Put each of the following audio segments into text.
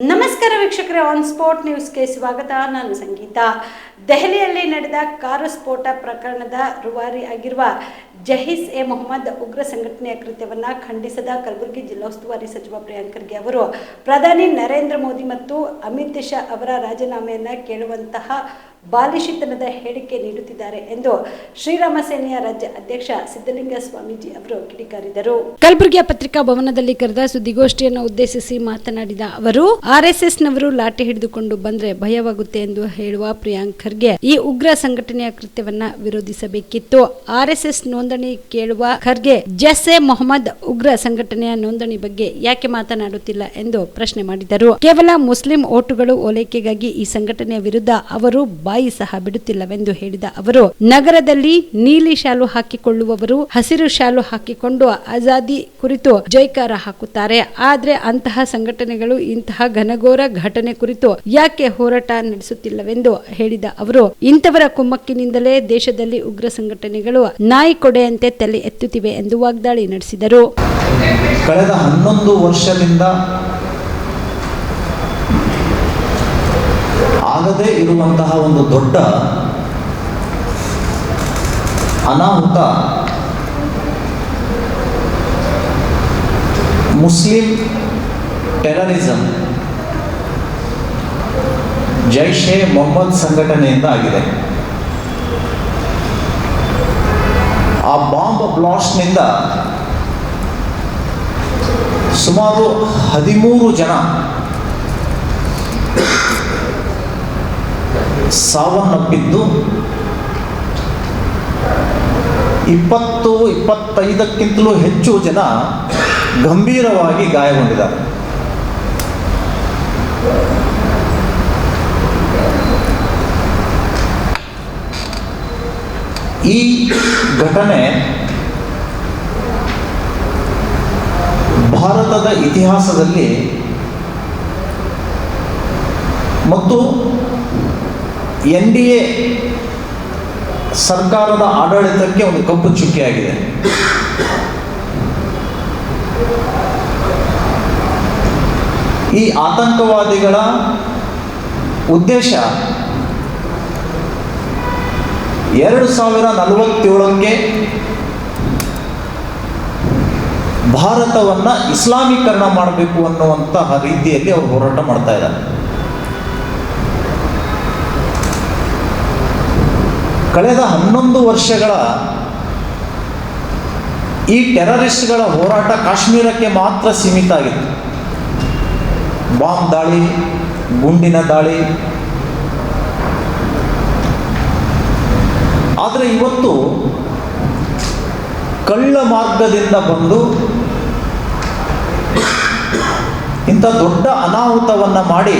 ನಮಸ್ಕಾರ ವೀಕ್ಷಕರೇ on spot ನ್ಯೂಸ್ಗೆ ಸ್ವಾಗತ. ನಾನು ಸಂಗೀತ. ದೆಹಲಿಯಲ್ಲಿ ನಡೆದ ಕಾರು ಸ್ಫೋಟ ಪ್ರಕರಣದ ರೂವಾರಿ ಆಗಿರುವ ಜಹೀಸ್ ಎ ಮೊಹಮ್ಮದ್ ಉಗ್ರ ಸಂಘಟನೆಯ ಕೃತ್ಯವನ್ನು ಖಂಡಿಸದ ಕಲಬುರಗಿ ಜಿಲ್ಲಾ ಉಸ್ತುವಾರಿ ಸಚಿವ ಪ್ರಿಯಾಂಕ್ ಖರ್ಗೆ ಅವರು. ಪ್ರಧಾನಿ ನರೇಂದ್ರ ಮೋದಿ ಮತ್ತು ಅಮಿತ್ ಶಾ ಅವರ ರಾಜೀನಾಮೆಯನ್ನು ಕೇಳುವಂತಹ ಬಾಲಿಶಿತನದ ಹೇಳಿಕೆ ನೀಡುತ್ತಿದ್ದಾರೆ ಎಂದು ಶ್ರೀರಾಮ ಸೇನೆಯ ರಾಜ್ಯ ಅಧ್ಯಕ್ಷ ಸಿದ್ದಲಿಂಗ ಸ್ವಾಮೀಜಿ ಅವರು ಕಿಡಿಕಾರಿದರು. ಕಲಬುರಗಿಯ ಪತ್ರಿಕಾ ಭವನದಲ್ಲಿ ಕರೆದ ಸುದ್ದಿಗೋಷ್ಠಿಯನ್ನು ಉದ್ದೇಶಿಸಿ ಮಾತನಾಡಿದ ಅವರು ಆರ್ಎಸ್ಎಸ್ ನವರು ಲಾಠಿ ಹಿಡಿದುಕೊಂಡು ಬಂದ್ರೆ ಭಯವಾಗುತ್ತೆ ಎಂದು ಹೇಳುವ ಪ್ರಿಯಾಂಕ್ ಖರ್ಗೆ ಈ ಉಗ್ರ ಸಂಘಟನೆಯ ಕೃತ್ಯವನ್ನ ವಿರೋಧಿಸಬೇಕಿತ್ತು. ಆರ್ಎಸ್ಎಸ್ ನೋಂದಣಿ ಕೇಳುವ ಖರ್ಗೆ ಜಸ್ ಎ ಮೊಹಮ್ಮದ್ ಉಗ್ರ ಸಂಘಟನೆಯ ನೋಂದಣಿ ಬಗ್ಗೆ ಯಾಕೆ ಮಾತನಾಡುತ್ತಿಲ್ಲ ಎಂದು ಪ್ರಶ್ನೆ ಮಾಡಿದರು. ಕೇವಲ ಮುಸ್ಲಿಂ ಓಟುಗಳು ಓಲೈಕೆಗಾಗಿ ಈ ಸಂಘಟನೆಯ ವಿರುದ್ಧ ಅವರು ಸಹ ಬಿಡುತ್ತಿಲ್ಲವೆಂದು ಹೇಳಿದ ಅವರು, ನಗರದಲ್ಲಿ ನೀಲಿ ಶಾಲು ಹಾಕಿಕೊಳ್ಳುವವರು, ಹಸಿರು ಶಾಲು ಹಾಕಿಕೊಂಡು ಆಜಾದಿ ಕುರಿತು ಜೈಕಾರ ಹಾಕುತ್ತಾರೆ. ಆದ್ರೆ ಅಂತಹ ಸಂಘಟನೆಗಳು ಇಂತಹ ಘನಘೋರ ಘಟನೆ ಕುರಿತು ಯಾಕೆ ಹೋರಾಟ ನಡೆಸುತ್ತಿಲ್ಲವೆಂದು ಹೇಳಿದ ಅವರು, ಇಂಥವರ ಕುಮ್ಮಕ್ಕಿನಿಂದಲೇ ದೇಶದಲ್ಲಿ ಉಗ್ರ ಸಂಘಟನೆಗಳು ನಾಯಿ ಕೊಡೆಯಂತೆ ತಲೆ ಎತ್ತುತ್ತಿವೆ ಎಂದು ವಾಗ್ದಾಳಿ ನಡೆಸಿದರು. ಕಳೆದ ಹನ್ನೊಂದು ವರ್ಷದಿಂದ ಆಗದೇ ಇರುವಂತಹ ಒಂದು ದೊಡ್ಡ ಅನಾಹುತ ಮುಸ್ಲಿಂ ಟೆರರಿಸಂ ಜೈಷ್ ಎ ಮೊಹಮ್ಮದ್ ಸಂಘಟನೆಯಿಂದ ಆಗಿದೆ. ಆ ಬಾಂಬ್ ಬ್ಲಾಸ್ಟ್ನಿಂದ ಸುಮಾರು ಹದಿಮೂರು ಜನ ಸಾವನ್ನಪ್ಪಿದ್ದು ಇಪ್ಪತ್ತು ಇಪ್ಪತ್ತೈದಕ್ಕಿಂತಲೂ ಹೆಚ್ಚು ಜನ ಗಂಭೀರವಾಗಿ ಗಾಯಗೊಂಡಿದ್ದಾರೆ. ಈ ಘಟನೆ ಭಾರತದ ಇತಿಹಾಸದಲ್ಲಿ ಮತ್ತು ಎನ್ ಡಿ ಎ ಸರ್ಕಾರದ ಆಡಳಿತಕ್ಕೆ ಒಂದು ಕಪ್ಪು ಚುಕ್ಕಿಯಾಗಿದೆ ಈ ಆತಂಕವಾದಿಗಳ ಉದ್ದೇಶ ಎರಡು ಸಾವಿರ ನಲವತ್ತೇಳಕ್ಕೆ ಭಾರತವನ್ನು ಇಸ್ಲಾಮೀಕರಣ ಮಾಡಬೇಕು ಅನ್ನುವಂತಹ ರೀತಿಯಲ್ಲಿ ಅವರು ಹೋರಾಟ ಮಾಡ್ತಾ ಇದ್ದಾರೆ. ಕಳೆದ ಹನ್ನೊಂದು ವರ್ಷಗಳ ಈ ಟೆರರಿಸ್ಟ್ಗಳ ಹೋರಾಟ ಕಾಶ್ಮೀರಕ್ಕೆ ಮಾತ್ರ ಸೀಮಿತ ಆಗಿತ್ತು. ಬಾಂಬ್ ದಾಳಿ, ಗುಂಡಿನ ದಾಳಿ. ಆದರೆ ಇವತ್ತು ಕಳ್ಳ ಮಾರ್ಗದಿಂದ ಬಂದು ಇಂಥ ದೊಡ್ಡ ಅನಾಹುತವನ್ನು ಮಾಡಿ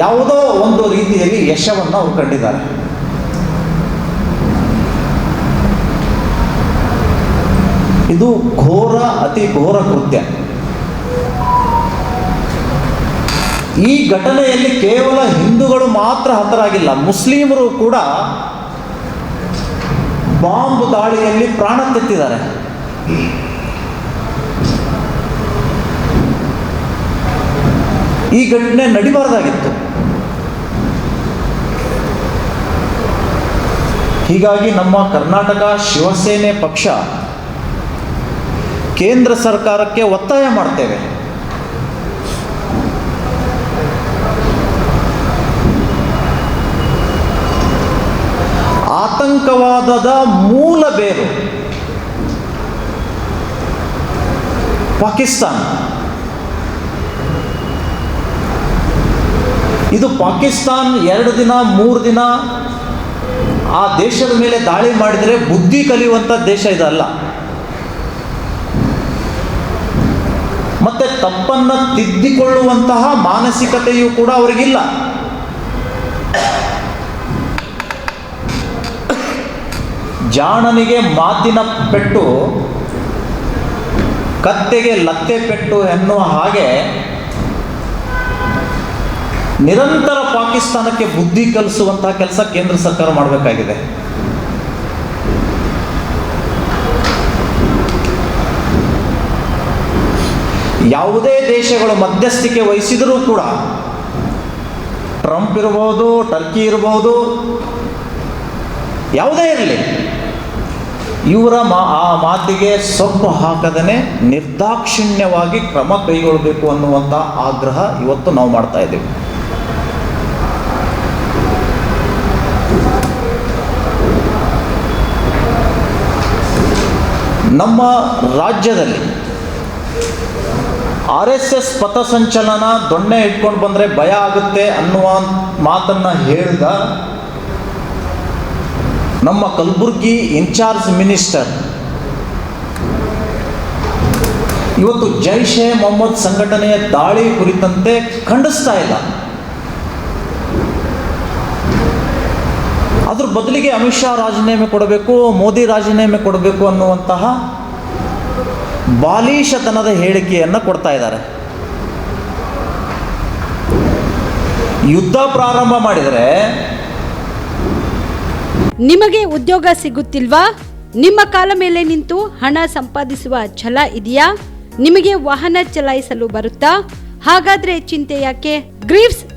ಯಾವುದೋ ಒಂದು ರೀತಿಯಲ್ಲಿ ಯಶವನ್ನು ಅವರು ಕಂಡಿದ್ದಾರೆ. ಇದು ಘೋರ, ಅತಿ ಘೋರ ಕೃತ್ಯ. ಈ ಘಟನೆಯಲ್ಲಿ ಕೇವಲ ಹಿಂದೂಗಳು ಮಾತ್ರ ಹತರಾಗಿಲ್ಲ, ಮುಸ್ಲಿಮರು ಕೂಡ ಬಾಂಬ್ ದಾಳಿಯಲ್ಲಿ ಪ್ರಾಣ ತೆತ್ತಿದ್ದಾರೆ. ಈ ಘಟನೆ ನಡಿಬಾರ್ದಾಗಿತ್ತು. ಹೀಗಾಗಿ ನಮ್ಮ ಕರ್ನಾಟಕ ಶಿವಸೇನೆ ಪಕ್ಷ ಕೇಂದ್ರ ಸರ್ಕಾರಕ್ಕೆ ಒತ್ತಾಯ ಮಾಡ್ತೇವೆ. ಆತಂಕವಾದದ ಮೂಲ ಬೇರು ಪಾಕಿಸ್ತಾನ. ಇದು ಪಾಕಿಸ್ತಾನ್ ಎರಡು ದಿನ, ಮೂರು ದಿನ ಆ ದೇಶದ ಮೇಲೆ ದಾಳಿ ಮಾಡಿದರೆ ಬುದ್ಧಿ ಕಲಿಯುವಂಥ ದೇಶ ಇದಲ್ಲ. ಮತ್ತೆ ತಪ್ಪನ್ನು ತಿದ್ದಿಕೊಳ್ಳುವಂತಹ ಮಾನಸಿಕತೆಯೂ ಕೂಡ ಅವರಿಗಿಲ್ಲ. ಜಾಣನಿಗೆ ಮಾತಿನ ಪೆಟ್ಟು, ಕತ್ತೆಗೆ ಲತ್ತೆ ಪೆಟ್ಟು ಎನ್ನುವ ಹಾಗೆ ನಿರಂತರ ಪಾಕಿಸ್ತಾನಕ್ಕೆ ಬುದ್ಧಿ ಕಲಿಸುವಂತಹ ಕೆಲಸ ಕೇಂದ್ರ ಸರ್ಕಾರ ಮಾಡಬೇಕಾಗಿದೆ. ಯಾವುದೇ ದೇಶಗಳು ಮಧ್ಯಸ್ಥಿಕೆ ವಹಿಸಿದರೂ ಕೂಡ ಟ್ರಂಪ್ ಇರಬಹುದು ಟರ್ಕಿ ಇರಬಹುದು ಯಾವುದೇ ಇರಲಿ, ಇವರ ಮಾ, ಆ ಮಾತಿಗೆ ಸೊಪ್ಪು ಹಾಕದನೆ ನಿರ್ದಾಕ್ಷಿಣ್ಯವಾಗಿ ಕ್ರಮ ಕೈಗೊಳ್ಳಬೇಕು ಅನ್ನುವಂಥ ಆಗ್ರಹ ಇವತ್ತು ನಾವು ಮಾಡ್ತಾ ಇದ್ದೀವಿ. ನಮ್ಮ ರಾಜ್ಯದಲ್ಲಿ ಆರ್ ಎಸ್ ಎಸ್ ಪಥಸಂಚಲನ ದೊಣ್ಣೆ ಇಟ್ಕೊಂಡು ಬಂದರೆ ಭಯ ಆಗುತ್ತೆ ಅನ್ನುವ ಮಾತನ್ನು ಹೇಳಿದ ನಮ್ಮ ಕಲಬುರ್ಗಿ ಇನ್ಚಾರ್ಜ್ ಮಿನಿಸ್ಟರ್. ಇವತ್ತು ಜೈಷ್ ಎ ಮೊಹಮ್ಮದ್ ಸಂಘಟನೆಯ ದಾಳಿ ಕುರಿತಂತೆ ಖಂಡಿಸ್ತಾ ಇಲ್ಲ. ಅದ್ರ ಬದಲಿಗೆ ಅಮಿತ್ ಶಾ ರಾಜೀನಾಮೆ ಕೊಡಬೇಕು, ಮೋದಿ ರಾಜೀನಾಮೆ ಕೊಡಬೇಕು ಅನ್ನುವಂತಹ ಬಾಲಿಶತನದ ಹೇಳಿಕೆಯನ್ನು ಕೊಡ್ತಾ ಇದ್ದಾರೆ. ಯುದ್ಧ ಪ್ರಾರಂಭ ಮಾಡಿದರೆ ನಿಮಗೆ ಉದ್ಯೋಗ ಸಿಗುತ್ತಿಲ್ವಾ? ನಿಮ್ಮ ಕಾಲ ಮೇಲೆ ನಿಂತು ಹಣ ಸಂಪಾದಿಸುವ ಛಲ ಇದೆಯಾ? ನಿಮಗೆ ವಾಹನ ಚಲಾಯಿಸಲು ಬರುತ್ತಾ? ಹಾಗಾದ್ರೆ ಚಿಂತೆ ಯಾಕೆ? ಗ್ರೀವ್ಸ್